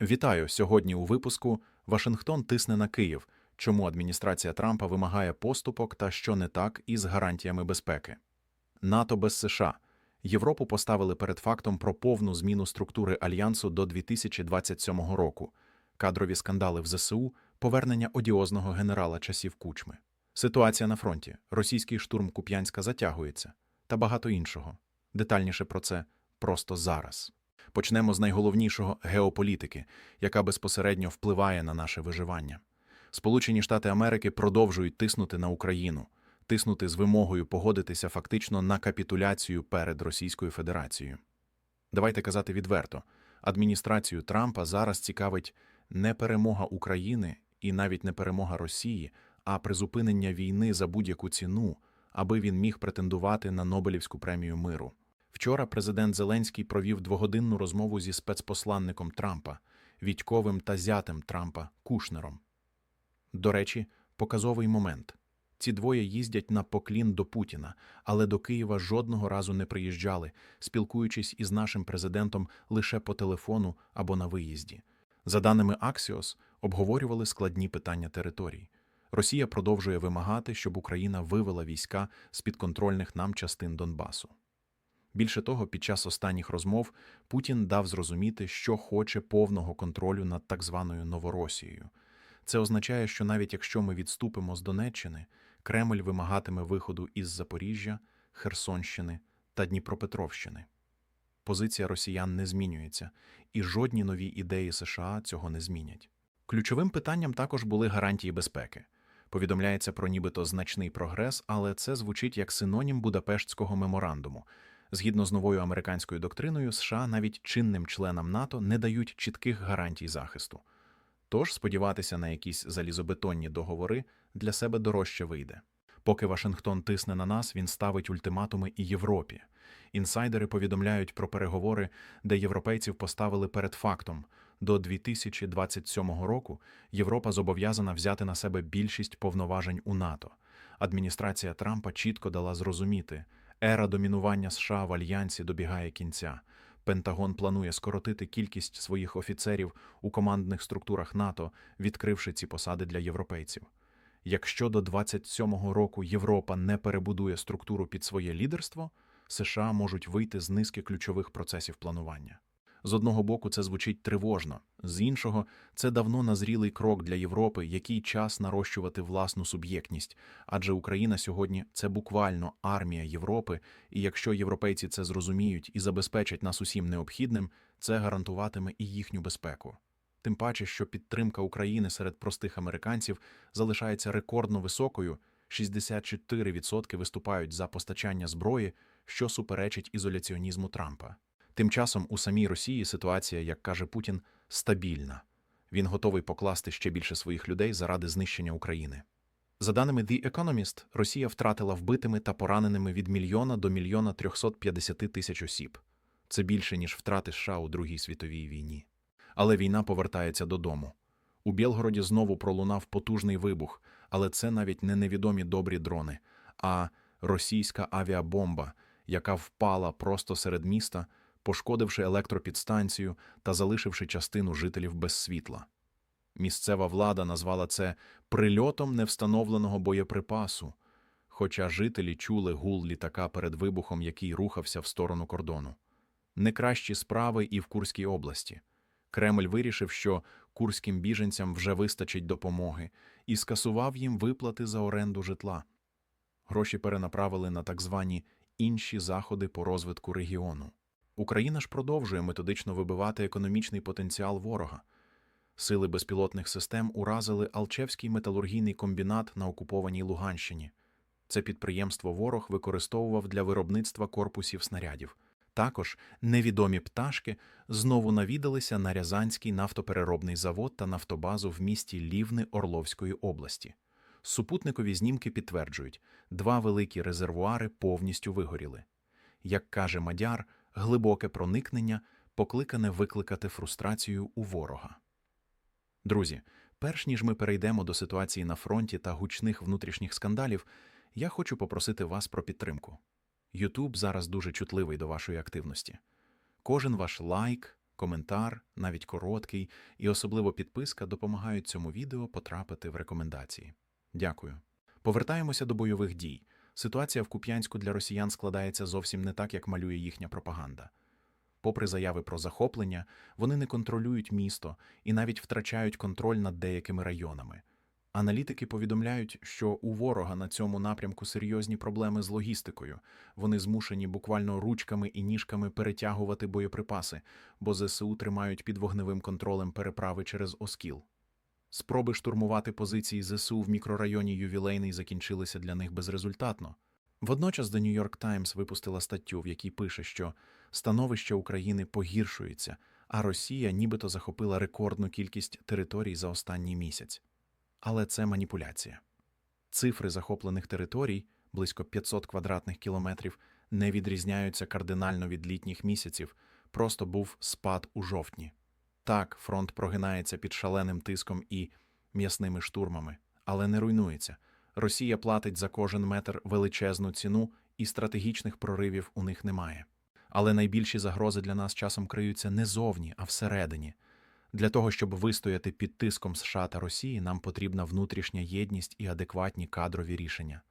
Вітаю сьогодні у випуску Вашингтон тисне на Київ. Чому адміністрація Трампа вимагає поступок та що не так із гарантіями безпеки? НАТО без США. Європу поставили перед фактом про повну зміну структури альянсу до 2027 року. Кадрові скандали в ЗСУ, повернення одіозного генерала часів Кучми. Ситуація на фронті. Російський штурм Куп'янська затягується та багато іншого. Детальніше про це просто зараз. Почнемо з найголовнішого геополітики, яка безпосередньо впливає на наше виживання. Сполучені Штати Америки продовжують тиснути на Україну, тиснути з вимогою погодитися фактично на капітуляцію перед Російською Федерацією. Давайте казати відверто: адміністрацію Трампа зараз цікавить не перемога України і навіть не перемога Росії, а призупинення війни за будь-яку ціну, аби він міг претендувати на Нобелівську премію миру. Вчора президент Зеленський провів двогодинну розмову зі спецпосланником Трампа, Вітьковим та зятем Трампа Кушнером. До речі, показовий момент. Ці двоє їздять на поклін до Путіна, але до Києва жодного разу не приїжджали, спілкуючись із нашим президентом лише по телефону або на виїзді. За даними Axios, обговорювали складні питання територій. Росія продовжує вимагати, щоб Україна вивела війська з підконтрольних нам частин Донбасу. Більше того, під час останніх розмов Путін дав зрозуміти, що хоче повного контролю над так званою Новоросією. Це означає, що навіть якщо ми відступимо з Донеччини, Кремль вимагатиме виходу із Запоріжжя, Херсонщини та Дніпропетровщини. Позиція росіян не змінюється, і жодні нові ідеї США цього не змінять. Ключовим питанням також були гарантії безпеки. Повідомляється про нібито значний прогрес, але це звучить як синонім Будапештського меморандуму. Згідно з новою американською доктриною, США навіть чинним членам НАТО не дають чітких гарантій захисту. Тож сподіватися на якісь залізобетонні договори для себе дорожче вийде. Поки Вашингтон тисне на нас, він ставить ультиматуми і Європі. Інсайдери повідомляють про переговори, де європейців поставили перед фактом. До 2027 року Європа зобов'язана взяти на себе більшість повноважень у НАТО. Адміністрація Трампа чітко дала зрозуміти, ера домінування США в альянсі добігає кінця. Пентагон планує скоротити кількість своїх офіцерів у командних структурах НАТО, відкривши ці посади для європейців. Якщо до 27-го року Європа не перебудує структуру під своє лідерство, США можуть вийти з низки ключових процесів планування. З одного боку, це звучить тривожно, з іншого, це давно назрілий крок для Європи, який час нарощувати власну суб'єктність, адже Україна сьогодні це буквально армія Європи, і якщо європейці це зрозуміють і забезпечать нас усім необхідним, це гарантуватиме і їхню безпеку. Тим паче, що підтримка України серед простих американців залишається рекордно високою 64% виступають за постачання зброї, що суперечить ізоляціонізму Трампа. Тим часом у самій Росії ситуація, як каже Путін, стабільна. Він готовий покласти ще більше своїх людей заради знищення України. За даними The Economist, Росія втратила вбитими та пораненими від мільйона до мільйона 350 тисяч осіб. Це більше, ніж втрати США у Другій світовій війні. Але війна повертається додому. У Білгороді знову пролунав потужний вибух, але це навіть не невідомі добрі дрони, а російська авіабомба, яка впала просто серед міста, пошкодивши електропідстанцію та залишивши частину жителів без світла. Місцева влада назвала це прильотом невстановленого боєприпасу, хоча жителі чули гул літака перед вибухом, який рухався в сторону кордону. Не кращі справи і в Курській області. Кремль вирішив, що курським біженцям вже вистачить допомоги, і скасував їм виплати за оренду житла. Гроші перенаправили на так звані інші заходи по розвитку регіону. Україна ж продовжує методично вибивати економічний потенціал ворога. Сили безпілотних систем уразили Алчевський металургійний комбінат на окупованій Луганщині. Це підприємство ворог використовував для виробництва корпусів снарядів. Також невідомі пташки знову навідалися на Рязанський нафтопереробний завод та нафтобазу в місті Лівни Орловської області. Супутникові знімки підтверджують, два великі резервуари повністю вигоріли. Як каже Мадяр, глибоке проникнення покликане викликати фрустрацію у ворога. Друзі, перш ніж ми перейдемо до ситуації на фронті та гучних внутрішніх скандалів, я хочу попросити вас про підтримку. YouTube зараз дуже чутливий до вашої активності. Кожен ваш лайк, коментар, навіть короткий, і особливо підписка допомагають цьому відео потрапити в рекомендації. Дякую. Повертаємося до бойових дій. Ситуація в Куп'янську для росіян складається зовсім не так, як малює їхня пропаганда. Попри заяви про захоплення, вони не контролюють місто і навіть втрачають контроль над деякими районами. Аналітики повідомляють, що у ворога на цьому напрямку серйозні проблеми з логістикою. Вони змушені буквально ручками і ніжками перетягувати боєприпаси, бо ЗСУ тримають під вогневим контролем переправи через Оскіл. Спроби штурмувати позиції ЗСУ в мікрорайоні Ювілейний закінчилися для них безрезультатно. Водночас The New York Times випустила статтю, в якій пише, що становище України погіршується, а Росія нібито захопила рекордну кількість територій за останній місяць. Але це маніпуляція. Цифри захоплених територій близько 500 квадратних кілометрів не відрізняються кардинально від літніх місяців, просто був спад у жовтні. Так, фронт прогинається під шаленим тиском і м'ясними штурмами, але не руйнується. Росія платить за кожен метр величезну ціну, і стратегічних проривів у них немає. Але найбільші загрози для нас часом криються не зовні, а всередині. Для того, щоб вистояти під тиском США та Росії, нам потрібна внутрішня єдність і адекватні кадрові рішення.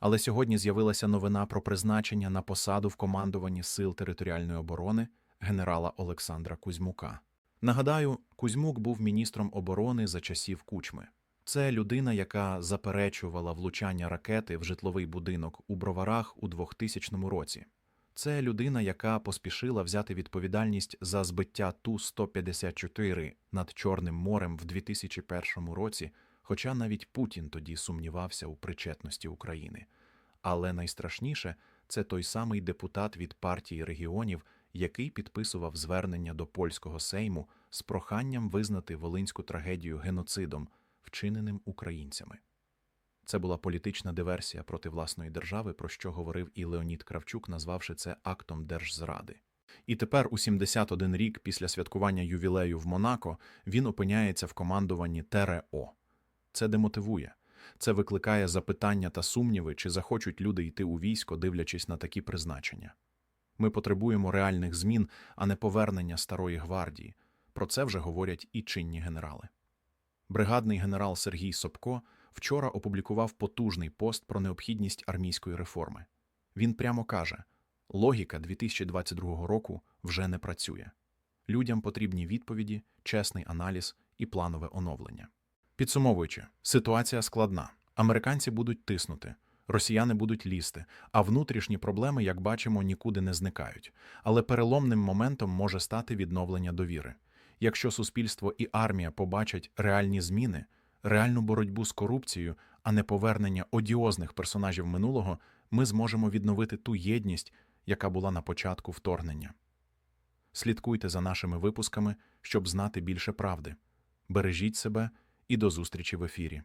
Але сьогодні з'явилася новина про призначення на посаду в командуванні Сил територіальної оборони генерала Олександра Кузьмука. Нагадаю, Кузьмук був міністром оборони за часів Кучми. Це людина, яка заперечувала влучання ракети в житловий будинок у Броварах у 2000 році. Це людина, яка поспішила взяти відповідальність за збиття Ту-154 над Чорним морем в 2001 році, хоча навіть Путін тоді сумнівався у причетності України. Але найстрашніше це той самий депутат від партії регіонів, який підписував звернення до польського сейму з проханням визнати волинську трагедію геноцидом, вчиненим українцями. Це була політична диверсія проти власної держави, про що говорив і Леонід Кравчук, назвавши це актом держзради. І тепер, у 71 рік після святкування ювілею в Монако, він опиняється в командуванні ТРО. Це демотивує. Це викликає запитання та сумніви, чи захочуть люди йти у військо, дивлячись на такі призначення. Ми потребуємо реальних змін, а не повернення старої гвардії. Про це вже говорять і чинні генерали. Бригадний генерал Сергій Собко вчора опублікував потужний пост про необхідність армійської реформи. Він прямо каже: логіка 2022 року вже не працює. Людям потрібні відповіді, чесний аналіз і планове оновлення. Підсумовуючи, ситуація складна. Американці будуть тиснути, росіяни будуть лізти, а внутрішні проблеми, як бачимо, нікуди не зникають. Але переломним моментом може стати відновлення довіри. Якщо суспільство і армія побачать реальні зміни, реальну боротьбу з корупцією, а не повернення одіозних персонажів минулого, ми зможемо відновити ту єдність, яка була на початку вторгнення. Слідкуйте за нашими випусками, щоб знати більше правди. Бережіть себе і до зустрічі в ефірі.